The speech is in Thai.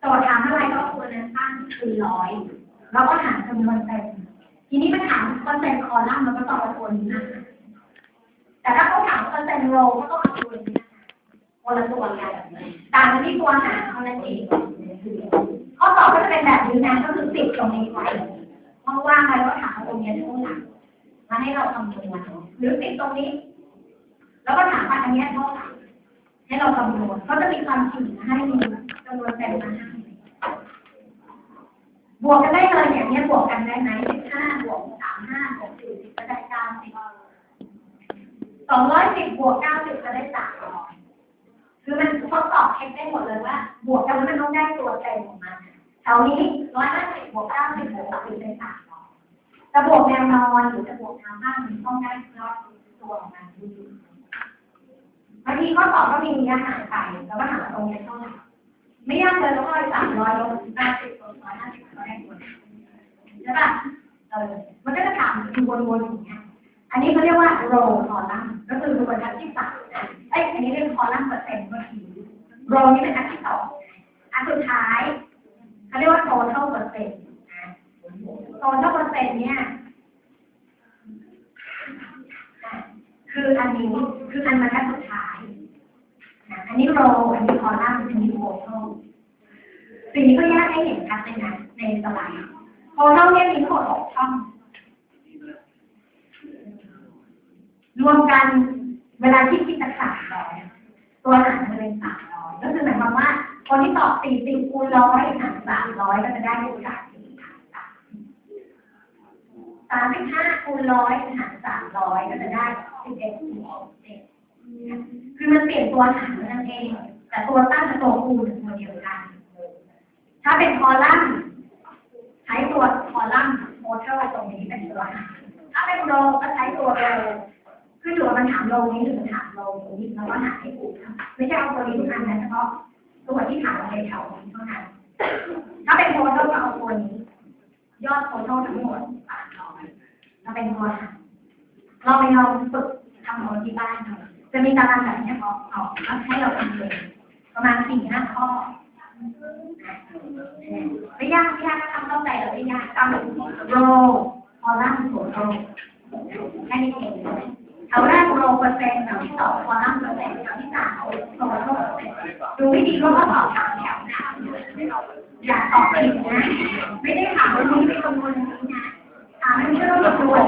โจทย์ถามอะไรก็ควรนั้นตั้งคือร้อยแล้วก็หาจำนวนเต็มทีนี้มันถามเปอร์เซ็นต์คอลัมน์มันก็ต้องเอาตัวนี้นะแต่ถ้าเขาถามเปอร์เซ็นต์โรก็ต้องเอาตัวนี้นะคนละตัวกันต่างกันที่ตัวหารเท่านั้นเองข้อสอบก็จะเป็นแบบนี้นะก็คือติดตรงนี้ไว้ว่างๆไว้แล้วถามตรงนี้เท่าไหร่มาให้เราคำนวณหรือติดตรงนี้ แล้วก็ถามว่าอันนี้เท่าไหร่ให้เราคำนวณเขาจะมีความถี่ให้มีำนวนเต็มมาให้บวกกันได้เลยเนี่ยเนี่ยบวกกันได้ไหมสิบห้าบวกสามห้าบวกสี่สิบก็ได้เก้าสิบสองร้อยสิบบวกเก้าสิบก็ได้สามร้อยคือมันทดสอบเช็คได้หมดเลยว่า บวกกันแล้วมันต้องได้ตัวเต็มของมันแถวนี้ร้อยห้าสิบบวกเก้าสิบบวกหกสิบได้สามร้อยจะบวกแนวนอนหรือจะบวกแนวตั้งมันต้องได้ยอดตัวของมันบางทีข้อสอบก็มีเนื้อหาไปแล้วก็ถามว่าตรงนี้เท่าไหร่ ไม่ยากเลยแล้วก็สามร้อยลบห้าสิบลบร้อยห้าสิบก็ได้หมดใช่ป่ะเออมันก็จะถามอยู่วนๆอย่างเงี้ย อันนี้เขาเรียกว่าโรคอลัมน์ก็คือดูบรรทัดที่สามเอ้ยอันนี้เรียกคอลัมน์เปอร์เซ็นต์เมื่อกี้โรนี่เป็นอันที่สองอันสุดท้ายเขาเรียกว่า total เปอร์เซ็นต์นะ total เปอร์เซ็นต์เนี่ยคืออันนี้คืออันบรรทัดสุดท้าย อันนี้โรอันนี้คอลัมน์อันนี้โพโทสีก็แยกให้เห็นชัดเลยนะในสไลด์โพโทเนี่ยมีทั้งหมดหกช่อง รวมกันเวลาที่คิดจะสามร้อยตัวหารจะเป็นสามร้อยก็คือหมายความว่า คนที่ตอบสี่สิบคูณร้อยหารสามร้อยก็จะได้คูณสามสี่หารสามสามสิบห้าคูณร้อยหารสามร้อยก็จะได้สิบเอ็ดคูณเจ็ดคือมันเปลี่ยนตัวหารนั่น เองแต่ตัวตั้งกับตัวคูณตัวเดียวกัน ถ้าเป็นคอลัมน์ใช้ตัวคอลัมน์โมเทลตรงนี้เป็นตัวหารถ้าเป็นโรก็ใช้ตัวโรขึ้นอยู่กับมันถามโรนี้หรือมันถามโรนี้เราก็หาให้ถูกไม่ใช่เอาตัวนี้ทุกอันนะเฉพาะตัวที่ถามในแถวนี้เท่านั้นถ้าเป็นโทโทก็เอาตัวนี้ ยอดโทโททั้งหมดสามร้อยถ้าเป็นตัวหารเราไปลองฝึกทำเอที่บ้านดู จะมีตารางแบบนี้ออกออกแล้วให้เราทำเลยประมาณสี่ห้าข้อไม่ยากไม่ยากทำเข้าใจเราไม่ยากตามหลักโรคอร์มน์โรแค่นี้เองเอาแรกโรเปอร์เซ็นต์เอาที่สองคอลัมน์เปอร์เซ็นต์เอาที่สามโรโรเปอร์เซ็นต์ดูวิธีก็ก็ตอบถามแถวนะอย่าตอบผิดนะ ไม่ได้ถามว่านี้เป็นคนนี้นะถามไม่ใช่ว่าเราควร